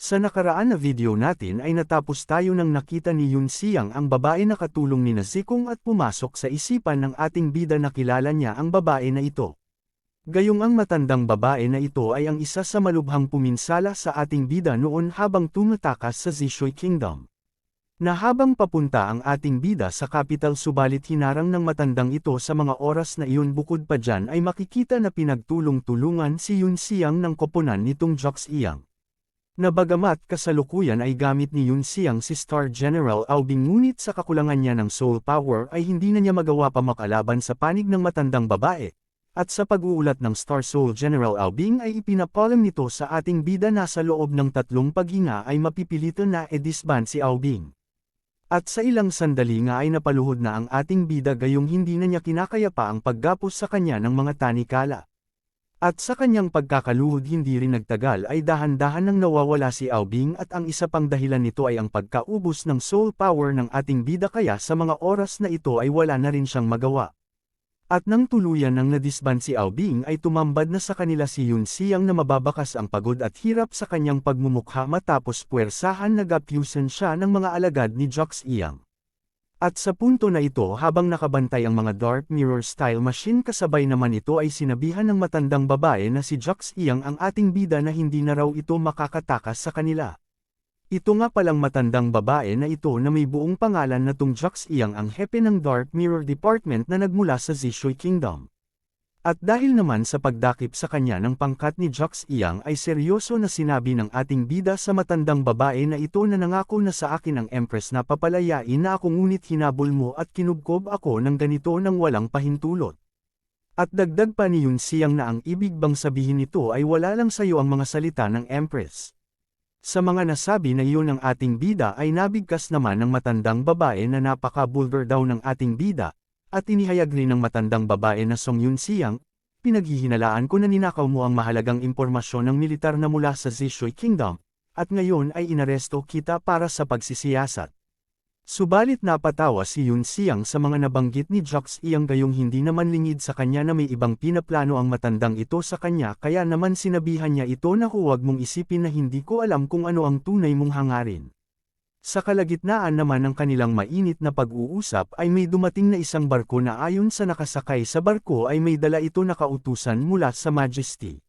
Sa nakaraan na video natin ay natapos tayo nang nakita ni Yun Siyang ang babae na katulong ni Nazikong at pumasok sa isipan ng ating bida na kilala niya ang babae na ito. Gayong ang matandang babae na ito ay ang isa sa malubhang puminsala sa ating bida noon habang tumatakas sa Zishui Kingdom. Na habang papunta ang ating bida sa capital subalit hinarang ng matandang ito sa mga oras na iyon bukod pa dyan ay makikita na pinagtulong-tulungan si Yun Siyang ng koponan nitong Jox Iyang. Na bagamat kasalukuyan ay gamit ni Yun Siang si Star General Aubing ngunit sa kakulangan niya ng soul power ay hindi na niya magawa pa makalaban sa panig ng matandang babae. At sa pag-uulat ng Star Soul General Aubing ay ipinapalam nito sa ating bida na sa loob ng tatlong paghinga ay mapipilitan na edisban si Aubing. At sa ilang sandali nga ay napaluhod na ang ating bida gayong hindi na niya kinakaya pa ang paggapos sa kanya ng mga tanikala. At sa kanyang pagkakaluhod hindi rin nagtagal ay dahan-dahan nang nawawala si Aubing at ang isa pang dahilan nito ay ang pagkaubos ng soul power ng ating bida kaya sa mga oras na ito ay wala na rin siyang magawa. At nang tuluyan ng nadisban si Aubing ay tumambad na sa kanila si Yun Siyang na mababakas ang pagod at hirap sa kanyang pagmumukha matapos puwersahan nagapyusan siya ng mga alagad ni Jox Iyang. At sa punto na ito habang nakabantay ang mga Dark Mirror style machine kasabay naman ito ay sinabihan ng matandang babae na si Jux Iyang ang ating bida na hindi na raw ito makakatakas sa kanila. Ito nga palang matandang babae na ito na may buong pangalan na tung Jux Iyang ang hepe ng Dark Mirror Department na nagmula sa Zishui Kingdom. At dahil naman sa pagdakip sa kanya ng pangkat ni Jux Iyang ay seryoso na sinabi ng ating bida sa matandang babae na ito na nangako na sa akin ang Empress na papalayain na ako ngunit hinabol mo at kinubkob ako ng ganito ng walang pahintulot. At dagdag pa ni Yun Siyang na ang ibig bang sabihin nito ay wala lang sa iyo ang mga salita ng Empress. Sa mga nasabi na iyon ng ating bida ay nabigkas naman ng matandang babae na napaka-bulgar daw ng ating bida, at inihayag rin ng matandang babae na Song Yun Siyang, pinaghihinalaan ko na ninakaw mo ang mahalagang impormasyon ng militar na mula sa Zishui Kingdom, at ngayon ay inaresto kita para sa pagsisiyasat. Subalit napatawa si Yun Siyang sa mga nabanggit ni Jox Iyang gayong hindi naman lingid sa kanya na may ibang pinaplano ang matandang ito sa kanya kaya naman sinabihan niya ito na huwag mong isipin na hindi ko alam kung ano ang tunay mong hangarin. Sa kalagitnaan naman ng kanilang mainit na pag-uusap ay may dumating na isang barko na ayon sa nakasakay sa barko ay may dala ito na kautusan mula sa Majesty.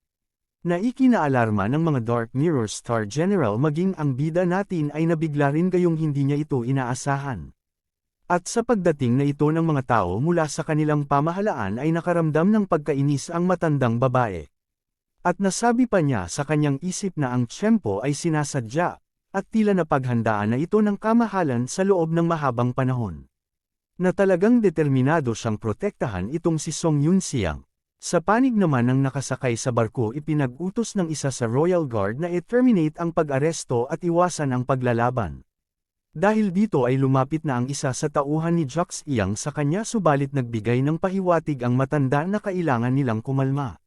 Na ikinaalarma ng mga Dark Mirror Star General maging ang bida natin ay nabigla rin gayong hindi niya ito inaasahan. At sa pagdating na ito ng mga tao mula sa kanilang pamahalaan ay nakaramdam ng pagkainis ang matandang babae. At nasabi pa niya sa kanyang isip na ang tiyempo ay sinasadya, at tila napaghandaan na ito ng kamahalan sa loob ng mahabang panahon. Na talagang determinado siyang protektahan itong si Song Yun Siang. Sa panig naman ng nakasakay sa barko ipinag-utos ng isa sa Royal Guard na i-terminate ang pag-aresto at iwasan ang paglalaban. Dahil dito ay lumapit na ang isa sa tauhan ni Jux Iyang sa kanya subalit nagbigay ng pahiwatig ang matanda na kailangan nilang kumalma.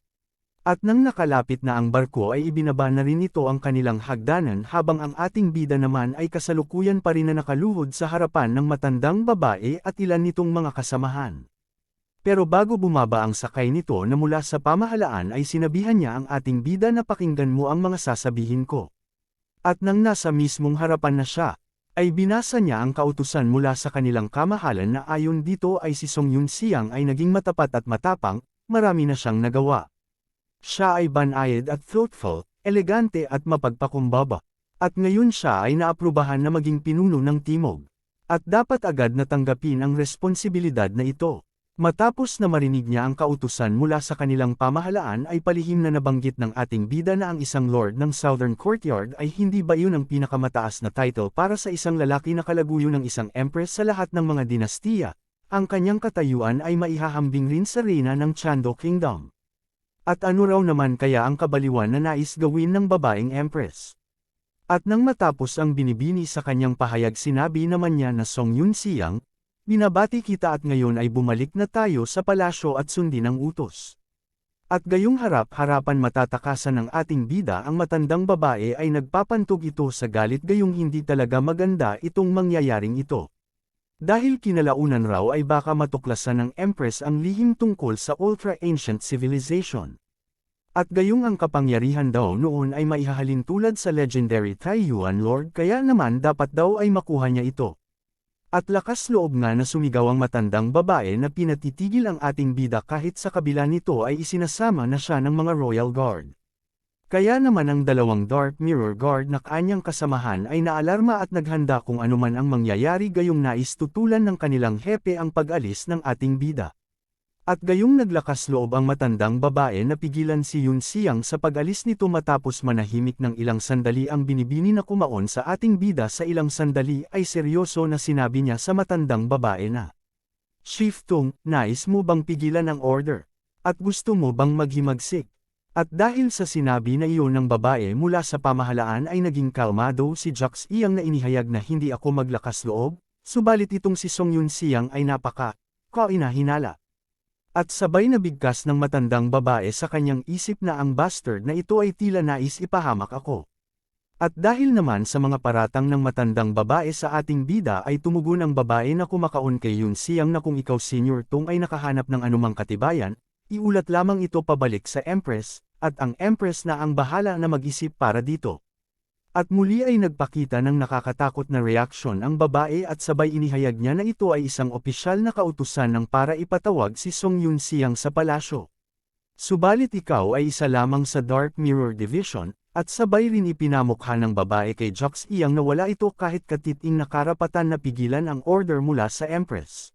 At nang nakalapit na ang barko ay ibinaba na rin ito ang kanilang hagdanan habang ang ating bida naman ay kasalukuyan pa rin na nakaluhod sa harapan ng matandang babae at ilan nitong mga kasamahan. Pero bago bumaba ang sakay nito na mula sa pamahalaan ay sinabihan niya ang ating bida na pakinggan mo ang mga sasabihin ko. At nang nasa mismong harapan na siya, ay binasa niya ang kautusan mula sa kanilang kamahalan na ayon dito ay si Song Yun Siang ay naging matapat at matapang, marami na siyang nagawa. Siya ay banayad at thoughtful, elegante at mapagpakumbaba. At ngayon siya ay naaprubahan na maging pinuno ng Timog. At dapat agad natanggapin ang responsibilidad na ito. Matapos na marinig niya ang kautusan mula sa kanilang pamahalaan ay palihim na nabanggit ng ating bida na ang isang lord ng Southern Courtyard ay hindi ba yun ang pinakamataas na title para sa isang lalaki na kalaguyo ng isang empress sa lahat ng mga dinastiya. Ang kanyang katayuan ay maihahambing rin sa reyna ng Chando Kingdom. At ano raw naman kaya ang kabaliwan na nais gawin ng babaeng empress? At nang matapos ang binibini sa kanyang pahayag sinabi naman niya na Song Yun Siyang, binabati kita at ngayon ay bumalik na tayo sa palasyo at sundin ang utos. At gayong harap-harapan matatakasan ng ating bida ang matandang babae ay nagpapantog ito sa galit gayong hindi talaga maganda itong mangyayaring ito. Dahil kinalaunan raw ay baka matuklasan ng Empress ang lihim tungkol sa ultra-ancient civilization. At gayong ang kapangyarihan daw noon ay maihahalin tulad sa legendary Taiyuan Lord kaya naman dapat daw ay makuha niya ito. At lakas loob nga na sumigaw ang matandang babae na pinatitigil ang ating bida kahit sa kabila nito ay isinasama na siya ng mga Royal Guard. Kaya naman ang dalawang Dark Mirror Guard na kanyang kasamahan ay naalarma at naghanda kung anuman ang mangyayari gayong nais tutulan ng kanilang hepe ang pag-alis ng ating bida. At gayong naglakas loob ang matandang babae na pigilan si Yun Siyang sa pag-alis nito matapos manahimik ng ilang sandali ang binibini na kumaon sa ating bida sa ilang sandali ay seryoso na sinabi niya sa matandang babae na. Chief Tung, nais mo bang pigilan ang order? At gusto mo bang maghimagsik? At dahil sa sinabi na iyon ng babae mula sa pamahalaan ay naging kalmado si Jax Iyang na inihayag na hindi ako maglakas loob, subalit itong si Song Yun Siyang ay napaka, kainahinala. At sabay na bigkas ng matandang babae sa kanyang isip na ang bastard na ito ay tila nais ipahamak ako. At dahil naman sa mga paratang ng matandang babae sa ating bida ay tumugon ang babae na kumakaon kay Yun Siyang na kung ikaw senior tung ay nakahanap ng anumang katibayan, iulat lamang ito pabalik sa Empress, at ang Empress na ang bahala na mag-isip para dito. At muli ay nagpakita ng nakakatakot na reaksyon ang babae at sabay inihayag niya na ito ay isang opisyal na kautusan ng para ipatawag si Song Yun Siyang sa palasyo. Subalit ikaw ay isa lamang sa Dark Mirror Division, at sabay rin ipinamukha ng babae kay Jux Iyang na wala ito kahit katiting na karapatan na pigilan ang order mula sa Empress.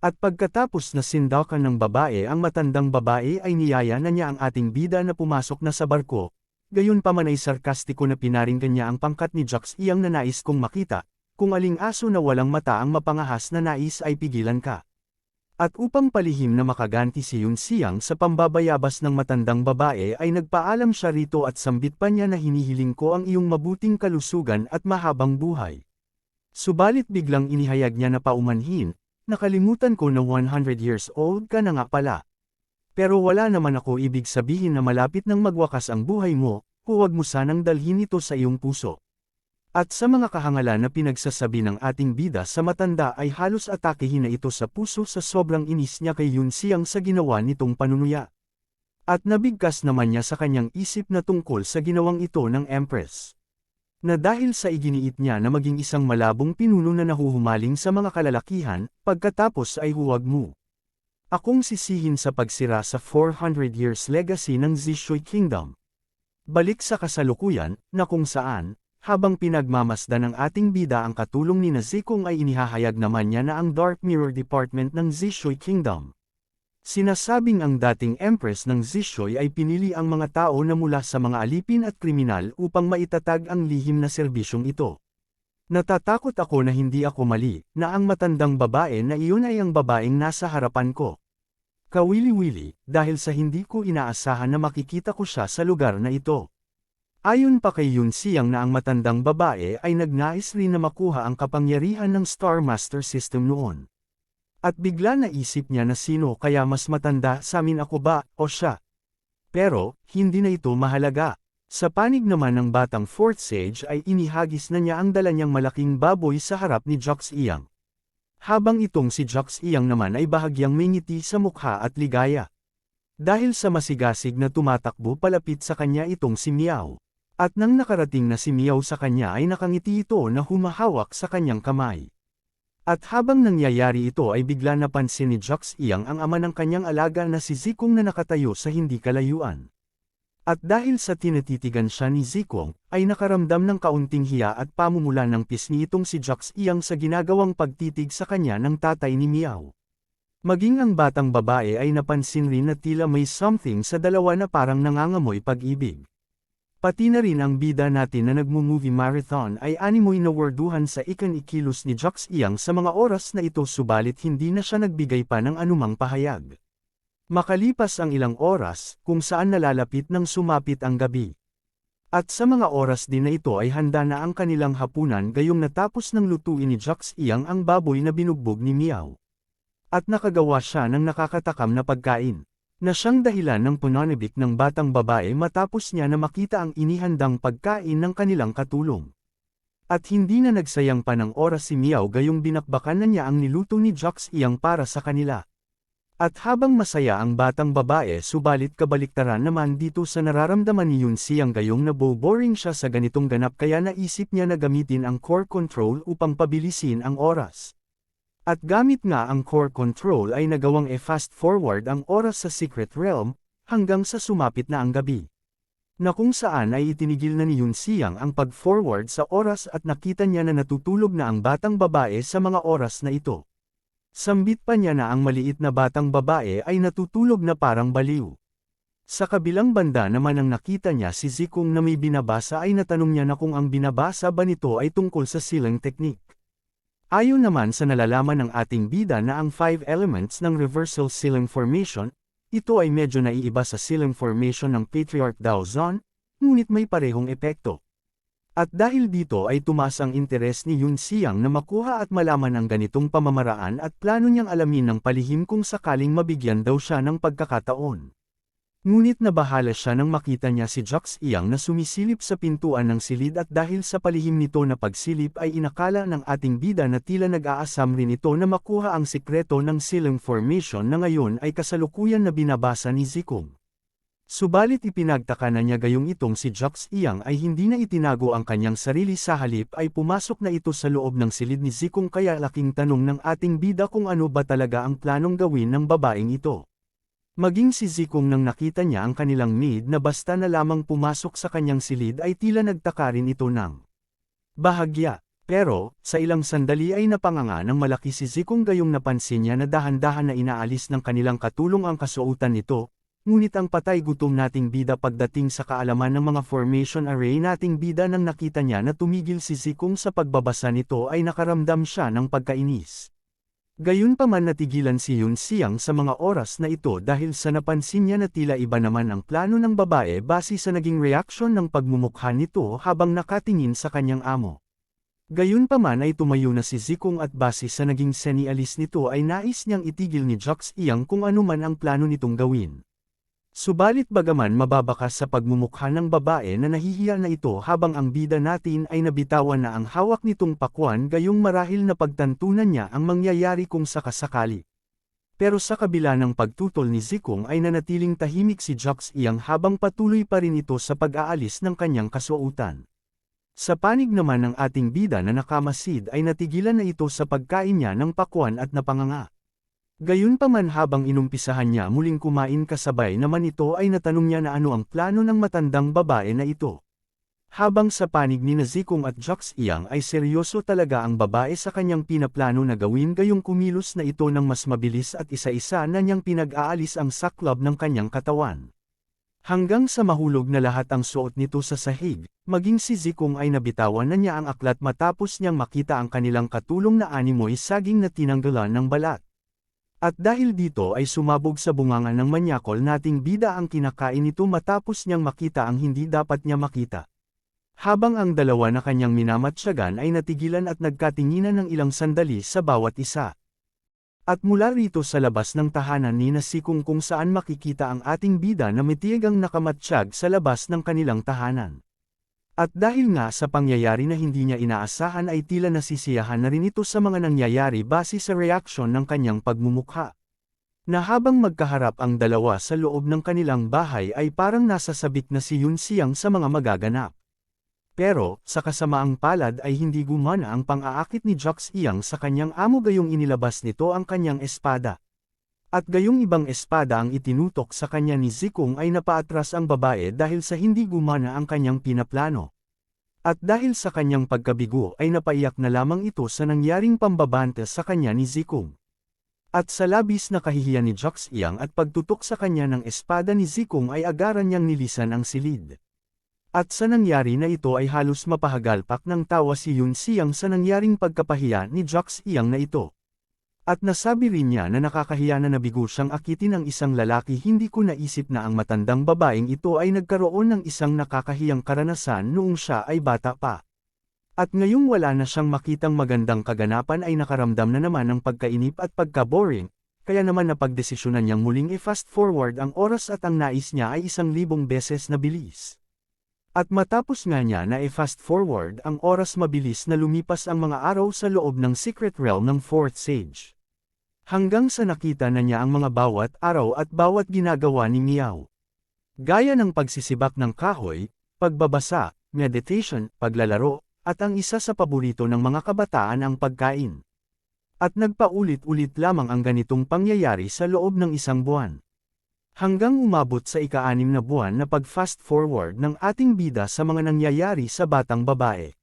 At pagkatapos na sindakan ng babae ang matandang babae ay niyaya na niya ang ating bida na pumasok na sa barko, Gayon pa man ay sarkastiko na pinaringgan niya ang pangkat ni Jux iyang na nais kong makita, kung aling aso na walang mata ang mapangahas na nais ay pigilan ka. At upang palihim na makaganti si Yun Siyang sa pambabayabas ng matandang babae ay nagpaalam siya rito at sambit pa niya na hinihiling ko ang iyong mabuting kalusugan at mahabang buhay. Subalit biglang inihayag niya na paumanhin, nakalimutan ko na 100 years old ka na nga pala. Pero wala naman ako ibig sabihin na malapit nang magwakas ang buhay mo, huwag mo sanang dalhin ito sa iyong puso. At sa mga kahangalan na pinagsasabi ng ating bida sa matanda ay halos atakehin na ito sa puso sa sobrang inis niya kay Yun Siyang sa ginawa nitong panunuya. At nabigkas naman niya sa kanyang isip na tungkol sa ginawang ito ng Empress. Na dahil sa iginiit niya na maging isang malabong pinuno na nahuhumaling sa mga kalalakihan, pagkatapos ay huwag mo. Akong sisihin sa pagsira sa 400 years legacy ng Zishui Kingdom. Balik sa kasalukuyan, na kung saan, habang pinagmamasdan ng ating bida ang katulong ni Nazikong ay inihahayag naman niya na ang Dark Mirror Department ng Zishui Kingdom. Sinasabing ang dating Empress ng Zishui ay pinili ang mga tao na mula sa mga alipin at kriminal upang maitatag ang lihim na serbisyong ito. Natatakot ako na hindi ako mali, na ang matandang babae na iyon ay ang babaeng nasa harapan ko. Kawili-wili, dahil sa hindi ko inaasahan na makikita ko siya sa lugar na ito. Ayon pa kay Yun Siyang na ang matandang babae ay nagnais rin na makuha ang kapangyarihan ng Star Master System noon. At bigla naisip niya na sino kaya mas matanda sa amin ako ba, o siya. Pero, hindi na ito mahalaga. Sa panig naman ng batang fourth sage ay inihagis na niya ang dala niyang malaking baboy sa harap ni Jux Iyang. Habang itong si Jux Iyang naman ay bahagyang may sa mukha at ligaya. Dahil sa masigasig na tumatakbo palapit sa kanya itong si Miao. At nang nakarating na si Miao sa kanya ay nakangiti ito na humahawak sa kanyang kamay. At habang nangyayari ito ay bigla napansin ni Jux Iyang ang ama ng kanyang alaga na si Zikong na nakatayo sa hindi kalayuan. At dahil sa tinatitigan siya ni Zikong, ay nakaramdam ng kaunting hiya at pamumula ng pisngi itong si Jax Iyang sa ginagawang pagtitig sa kanya ng tatay ni Miao. Maging ang batang babae ay napansin rin na tila may something sa dalawa na parang nangangamoy pag-ibig. Pati na rin ang bida natin na nagmo-movie marathon ay animoy na worduhan sa ikan-ikilos ni Jax Iyang sa mga oras na ito subalit hindi na siya nagbigay pa ng anumang pahayag. Makalipas ang ilang oras, kung saan nalalapit ng sumapit ang gabi. At sa mga oras din na ito ay handa na ang kanilang hapunan gayong natapos ng lutuin ni Jux Iyang ang baboy na binugbog ni Miao. At nakagawa siya ng nakakatakam na pagkain. Na siyang dahilan ng punonibik ng batang babae matapos niya na makita ang inihandang pagkain ng kanilang katulong. At hindi na nagsayang pa ng oras si Miao gayong binakbakan na niya ang niluto ni Jux Iyang para sa kanila. At habang masaya ang batang babae subalit kabaliktaran naman dito sa nararamdaman ni Yun Siyang gayong naboboring siya sa ganitong ganap kaya naisip niya na gamitin ang core control upang pabilisin ang oras. At gamit nga ang core control ay nagawang e-fast forward ang oras sa Secret Realm, hanggang sa sumapit na ang gabi. Na kung saan ay itinigil na ni Yun Siyang ang pag-forward sa oras at nakita niya na natutulog na ang batang babae sa mga oras na ito. Sambit pa niya na ang maliit na batang babae ay natutulog na parang baliw. Sa kabilang banda naman ang nakita niya si Zikong na may binabasa ay natanong niya na kung ang binabasa ba nito ay tungkol sa silang technique. Ayon naman sa nalalaman ng ating bida na ang five elements ng reversal silang formation, ito ay medyo naiiba sa silang formation ng Patriarch Daozon, ngunit may parehong epekto. At dahil dito ay tumas ang interes ni Yun Siyang na makuha at malaman ang ganitong pamamaraan at plano niyang alamin ng palihim kung sakaling mabigyan daw siya ng pagkakataon. Ngunit nabahala siya nang makita niya si Jux Iyang na sumisilip sa pintuan ng silid at dahil sa palihim nito na pagsilip ay inakala ng ating bida na tila nag-aasam rin ito na makuha ang sikreto ng silang formation na ngayon ay kasalukuyan na binabasa ni Zikong. Subalit ipinagtaka na niya gayong itong si Jux Iyang ay hindi na itinago ang kanyang sarili sa halip ay pumasok na ito sa loob ng silid ni Zikong kaya laking tanong ng ating bida kung ano ba talaga ang planong gawin ng babaeng ito. Maging si Zikong nang nakita niya ang kanilang maid na basta na lamang pumasok sa kanyang silid ay tila nagtaka rin ito ng bahagya. Pero, sa ilang sandali ay napanganga ng malaki si Zikong gayong napansin niya na dahan-dahan na inaalis ng kanilang katulong ang kasuotan nito, Ngunit ang patay gutom nating bida pagdating sa kaalaman ng mga formation array nating bida nang nakita niya na tumigil si Zikong sa pagbabasa nito ay nakaramdam siya ng pagkainis. Gayunpaman natigilan si Yun Siyang sa mga oras na ito dahil sa napansin niya na tila iba naman ang plano ng babae base sa naging reaksyon ng pagmumukha nito habang nakatingin sa kanyang amo. Gayunpaman ay tumayo na si Zikong at base sa naging senialis nito ay nais niyang itigil ni Jux Iyang kung ano man ang plano nitong gawin. Subalit bagaman mababakas sa pagmumukha ng babae na nahihiya na ito habang ang bida natin ay nabitawan na ang hawak nitong pakwan gayong marahil na pagtantunan niya ang mangyayari kung sakasakali. Pero sa kabila ng pagtutol ni Zikong ay nanatiling tahimik si Jux Iyang habang patuloy pa rin ito sa pag-aalis ng kanyang kasuotan. Sa panig naman ng ating bida na nakamasid ay natigilan na ito sa pagkain niya ng pakwan at napanganga. Gayunpaman habang inumpisahan niya muling kumain kasabay naman ito ay natanong niya na ano ang plano ng matandang babae na ito. Habang sa panig ni Nazikong at Jux Iyang ay seryoso talaga ang babae sa kanyang pinaplano na gawin gayong kumilos na ito ng mas mabilis at isa-isa na niyang pinag-aalis ang saklab ng kanyang katawan. Hanggang sa mahulog na lahat ang suot nito sa sahig, maging si Zikong ay nabitawan na niya ang aklat matapos niyang makita ang kanilang katulong na animoy saging na tinanggalan ng balat. At dahil dito ay sumabog sa bunganga ng manyakol nating bida ang kinakain nito matapos niyang makita ang hindi dapat niya makita. Habang ang dalawa na kanyang minamatsyagan ay natigilan at nagkatinginan ng ilang sandali sa bawat isa. At mula rito sa labas ng tahanan ni Nasikong kung saan makikita ang ating bida na mitigang nakamatsyag sa labas ng kanilang tahanan. At dahil nga sa pangyayari na hindi niya inaasahan ay tila nasisiyahan na rin ito sa mga nangyayari base sa reaksyon ng kanyang pagmumukha. Na habang magkaharap ang dalawa sa loob ng kanilang bahay ay parang nasasabik na si Yun Siyang sa mga magaganap. Pero, sa kasamaang palad ay hindi gumana ang pang-aakit ni Jux Iyang sa kanyang amo gayong inilabas nito ang kanyang espada. At gayong ibang espada ang itinutok sa kanya ni Zikong ay napaatras ang babae dahil sa hindi gumana ang kanyang pinaplano. At dahil sa kanyang pagkabigo ay napaiyak na lamang ito sa nangyaring pambabante sa kanya ni Zikong. At sa labis na kahihiyan ni Jux Iyang at pagtutok sa kanya ng espada ni Zikong ay agaran niyang nilisan ang silid. At sa nangyari na ito ay halos mapahagalpak ng tawa si Yun Siyang sa nangyaring pagkapahiya ni Jux Iyang na ito. At nasabi rin niya na nakakahiya na nabigo siyang akitin ng isang lalaki hindi ko naisip na ang matandang babaeng ito ay nagkaroon ng isang nakakahiyang karanasan noong siya ay bata pa. At ngayong wala na siyang makitang magandang kaganapan ay nakaramdam na naman ng pagkainip at pagka-boring, kaya naman napagdesisyonan niyang muling i-fast forward ang oras at ang nais niya ay isang libong beses na bilis. At matapos nga niya na i-fast forward ang oras mabilis na lumipas ang mga araw sa loob ng secret realm ng Fourth Sage. Hanggang sa nakita na niya ang mga bawat araw at bawat ginagawa ni Miao. Gaya ng pagsisibak ng kahoy, pagbabasa, meditation, paglalaro, at ang isa sa paborito ng mga kabataan ang pagkain. At nagpaulit-ulit lamang ang ganitong pangyayari sa loob ng isang buwan. Hanggang umabot sa ika-anim na buwan na pag-fast forward ng ating bida sa mga nangyayari sa batang babae.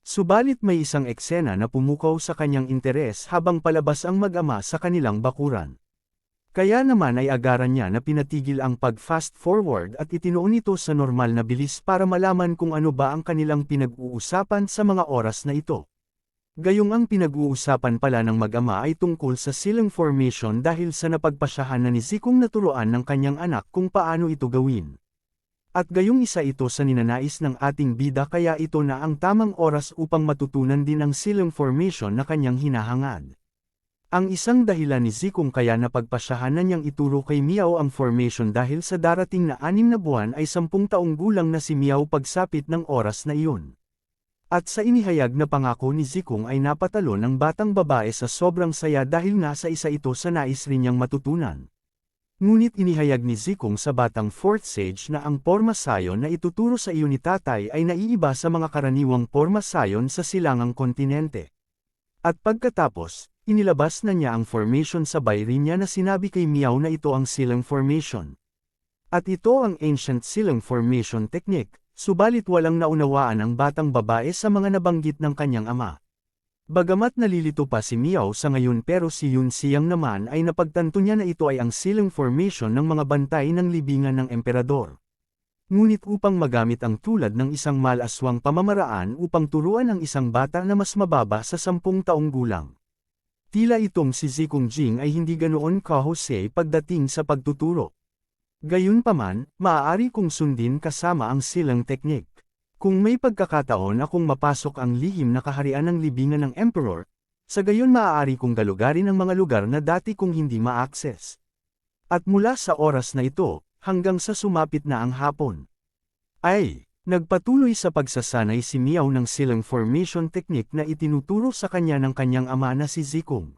Subalit may isang eksena na pumukaw sa kanyang interes habang palabas ang mag-ama sa kanilang bakuran. Kaya naman ay agaran niya na pinatigil ang pag-fast forward at itinuon ito sa normal na bilis para malaman kung ano ba ang kanilang pinag-uusapan sa mga oras na ito. Gayong ang pinag-uusapan pala ng mag-ama ay tungkol sa ceiling formation dahil sa napagpasyahan na ni Zikong naturuan ng kanyang anak kung paano ito gawin. At gayong isa ito sa ninanais ng ating bida kaya ito na ang tamang oras upang matutunan din ang ceiling formation na kanyang hinahangad. Ang isang dahilan ni Zikong kaya napagpasyahan na niyang ituro kay Miao ang formation dahil sa darating na anim na buwan ay sampung taong gulang na si Miao pagsapit ng oras na iyon. At sa inihayag na pangako ni Zikong ay napatalo ng batang babae sa sobrang saya dahil nga sa isa ito sa nais rin niyang matutunan. Ngunit inihayag ni Zikong sa batang fourth sage na ang porma sayon na ituturo sa iyo ni tatay ay naiiba sa mga karaniwang porma sayon sa silangang kontinente. At pagkatapos, inilabas na niya ang formation sabay rin niya na sinabi kay Miao na ito ang silang formation. At ito ang ancient silang formation technique, subalit walang naunawaan ang batang babae sa mga nabanggit ng kanyang ama. Bagamat nalilito pa si Miao sa ngayon pero si Yun Siyang naman ay napagtanto niya na ito ay ang silang formation ng mga bantay ng libingan ng emperador. Ngunit upang magamit ang tulad ng isang malaswang pamamaraan upang turuan ang isang bata na mas mababa sa sampung taong gulang. Tila itong si Zikong Jing ay hindi ganoon kahusay pagdating sa pagtuturo. Gayunpaman, maaari kong sundin kasama ang silang teknik. Kung may pagkakataon akong mapasok ang lihim na kaharian ng libingan ng Emperor, sa gayon maaari kong galugarin ang mga lugar na dati kong hindi ma-access. At mula sa oras na ito, hanggang sa sumapit na ang hapon. Ay, nagpatuloy sa pagsasanay si Miao ng silang formation technique na itinuturo sa kanya ng kanyang ama na si Zikong.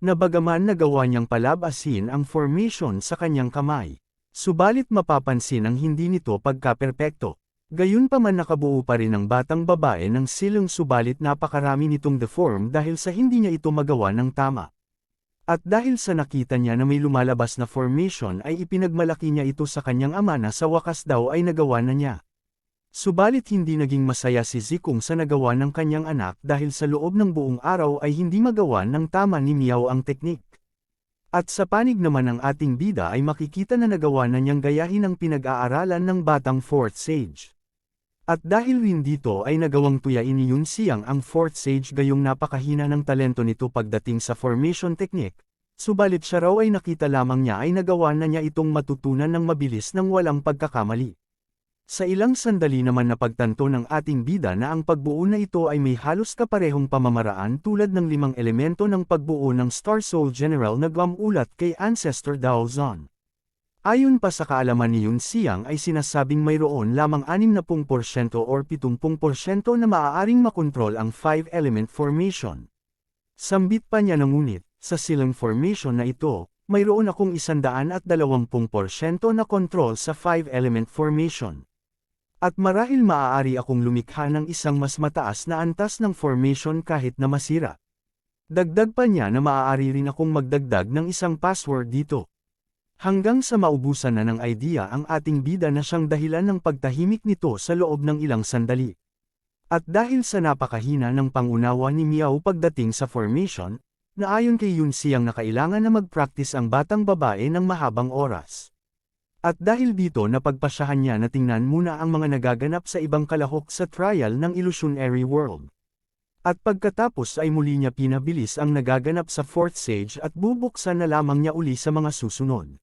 Nabagaman nagawa niyang palabasin ang formation sa kanyang kamay. Subalit mapapansin ang hindi nito pagkaperpekto. Gayunpaman nakabuo pa rin ang batang babae ng silong subalit napakarami nitong deform dahil sa hindi niya ito magawa ng tama. At dahil sa nakita niya na may lumalabas na formation ay ipinagmalaki niya ito sa kanyang ama na sa wakas daw ay nagawa na niya. Subalit hindi naging masaya si Zikong sa nagawa ng kanyang anak dahil sa loob ng buong araw ay hindi magawa ng tama ni Miao ang teknik. At sa panig naman ng ating bida ay makikita na nagawa na niyang gayahin ang pinag-aaralan ng batang fourth sage. At dahil rin dito ay nagawang tuyain ni Yun Siyang ang fourth sage gayong napakahina ng talento nito pagdating sa formation technique, subalit siya raw ay nakita lamang niya ay nagawa na niya itong matutunan ng mabilis ng walang pagkakamali. Sa ilang sandali naman napagtanto ng ating bida na ang pagbuo na ito ay may halos kaparehong pamamaraan tulad ng limang elemento ng pagbuo ng Star Soul General na gamulat kay Ancestor Dao Zon. Ayon pa sa kaalaman ni Yun Siyang ay sinasabing mayroon lamang 60% or 70% na maaaring makontrol ang 5-element formation. Sambit pa niya ng ngunit, sa silang formation na ito, mayroon akong 120% na control sa 5-element formation. At marahil maaari akong lumikha ng isang mas mataas na antas ng formation kahit na masira. Dagdag pa niya na maaari rin akong magdagdag ng isang password dito. Hanggang sa maubusan na ng idea ang ating bida na siyang dahilan ng pagtahimik nito sa loob ng ilang sandali. At dahil sa napakahina ng pangunawa ni Miao pagdating sa formation, naayon kay Yun siyang na kailangan na mag-practice ang batang babae ng mahabang oras. At dahil dito napagpasyahan niya na tingnan muna ang mga nagaganap sa ibang kalahok sa trial ng Illusionary World. At pagkatapos ay muli niya pinabilis ang nagaganap sa Fourth Sage at bubuksan na lamang niya uli sa mga susunod.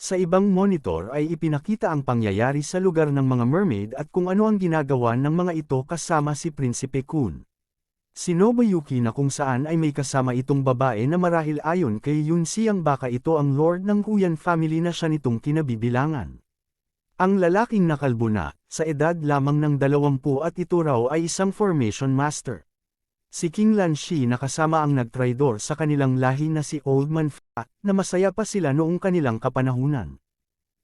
Sa ibang monitor ay ipinakita ang pangyayari sa lugar ng mga mermaid at kung ano ang ginagawa ng mga ito kasama si Prinsipe Kun. Si Nobuyuki na kung saan ay may kasama itong babae na marahil ayon kay Yun Siyang baka ito ang lord ng Huyan family na siya nitong kinabibilangan. Ang lalaking nakalbo na, sa edad lamang ng dalawampu at ito raw ay isang formation master. si King Lanshi na kasama ang nagtraidor sa kanilang lahi na si Old Man Fa, na masaya pa sila noong kanilang kapanahunan.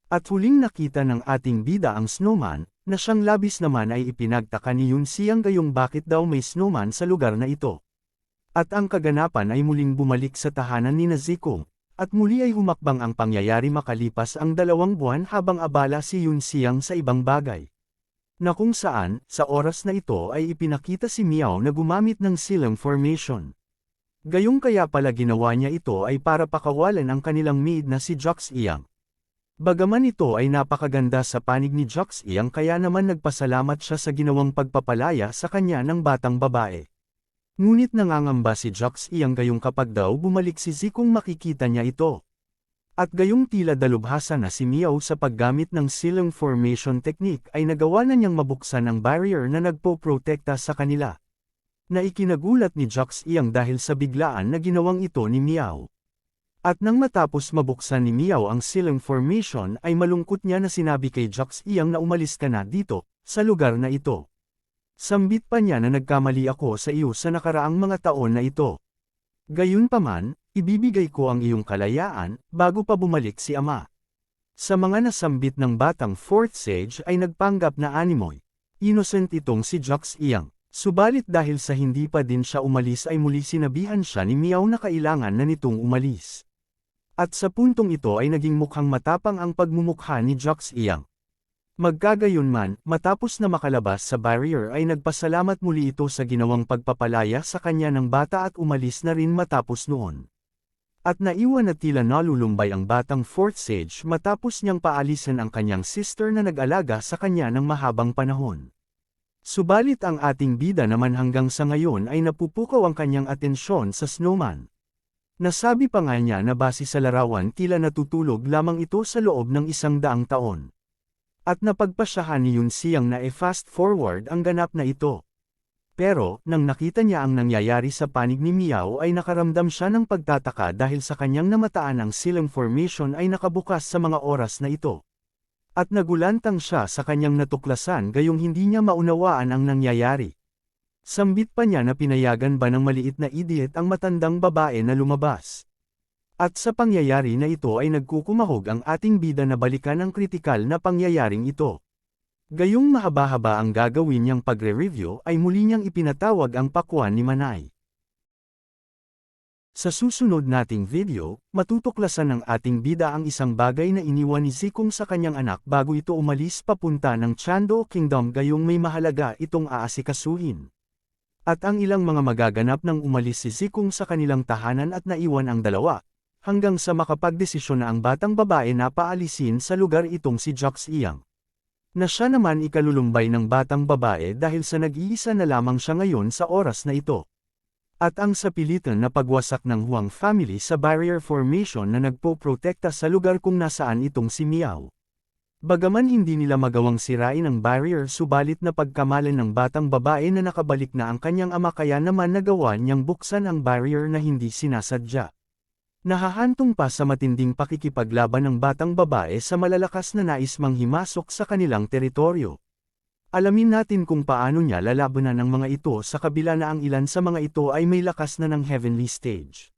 At huling nakita ng ating bida ang snowman, na siyang labis naman ay ipinagtaka ni Yun Siyang gayong bakit daw may snowman sa lugar na ito. At ang kaganapan ay muling bumalik sa tahanan ni Nazikong, at muli ay humakbang ang pangyayari makalipas ang dalawang buwan habang abala si Yun Siyang sa ibang bagay. Na kung saan, sa oras na ito ay ipinakita si Miao na gumamit ng silang formation. Gayong kaya pala ginawa niya ito ay para pakawalan ang kanilang maid na si Jox Iyang. Bagaman ito ay napakaganda sa panig ni Jox Iyang kaya naman nagpasalamat siya sa ginawang pagpapalaya sa kanya ng batang babae. Ngunit nangangamba si Jox Iyang gayong kapag daw bumalik si Zikong makikita niya ito. At gayong tila dalubhasa na si Miao sa paggamit ng silang formation technique ay nagawa na niyang mabuksan ang barrier na nagpo-protekta sa kanila. Na ikinagulat ni Jox Iyang dahil sa biglaan na ginawang ito ni Miao. At nang matapos mabuksan ni Miao ang silang formation ay malungkot niya na sinabi kay Jox Iyang na umalis ka na dito, sa lugar na ito. Sambit pa niya na nagkamali ako sa iyo sa nakaraang mga taon na ito. Gayunpaman, ibibigay ko ang iyong kalayaan, bago pa bumalik si ama. Sa mga nasambit ng batang fourth sage ay nagpanggap na animoy. Innocent itong si Jox Iyang. Subalit dahil sa hindi pa din siya umalis ay muli sinabihan siya ni Miao na kailangan na nitong umalis. At sa puntong ito ay naging mukhang matapang ang pagmumukha ni Jox Iyang. Magkagayon man, matapos na makalabas sa barrier ay nagpasalamat muli ito sa ginawang pagpapalaya sa kanya ng bata at umalis na rin matapos noon. At naiwan na tila nalulumbay ang batang fourth sage matapos niyang paalisan ang kanyang sister na nag-alaga sa kanya ng mahabang panahon. Subalit ang ating bida naman hanggang sa ngayon ay napupukaw ang kanyang atensyon sa snowman. Nasabi pa nga niya na base sa larawan tila natutulog lamang ito sa loob ng isang daang taon. At napagpasyahan ni Yun Siyang na e-fast forward ang ganap na ito. Pero, nang nakita niya ang nangyayari sa panig ni Miao ay nakaramdam siya ng pagtataka dahil sa kanyang namataan ang silang formation ay nakabukas sa mga oras na ito. At nagulantang siya sa kanyang natuklasan gayong hindi niya maunawaan ang nangyayari. Sambit pa niya na pinayagan ba ng maliit na idiot ang matandang babae na lumabas. At sa pangyayari na ito ay nagkukumahog ang ating bida na balikan ang kritikal na pangyayaring ito. Gayong mahaba-haba ang gagawin niyang pagre-review ay muli niyang ipinatawag ang pakwan ni Manay. Sa susunod nating video, matutuklasan ng ating bida ang isang bagay na iniwan ni Zikong sa kanyang anak bago ito umalis papunta ng Chando Kingdom gayong may mahalaga itong aasikasuhin. At ang ilang mga magaganap nang umalis si Zikong sa kanilang tahanan at naiwan ang dalawa, hanggang sa makapagdesisyon na ang batang babae na paalisin sa lugar itong si Jox Iyang. Na siya naman ikalulumbay ng batang babae dahil sa nag-iisa na lamang siya ngayon sa oras na ito. At ang sapilitan na pagwasak ng Huang family sa barrier formation na nagpo-protekta sa lugar kung nasaan itong si Miao. Bagaman hindi nila magawang sirain ang barrier subalit na pagkamalan ng batang babae na nakabalik na ang kanyang ama kaya naman nagawa niyang buksan ang barrier na hindi sinasadya. Nahahantong pa sa matinding pakikipaglaban ng batang babae sa malalakas na nais manghimasok sa kanilang teritoryo. Alamin natin kung paano niya lalabanan ang mga ito sa kabila na ang ilan sa mga ito ay may lakas na ng heavenly stage.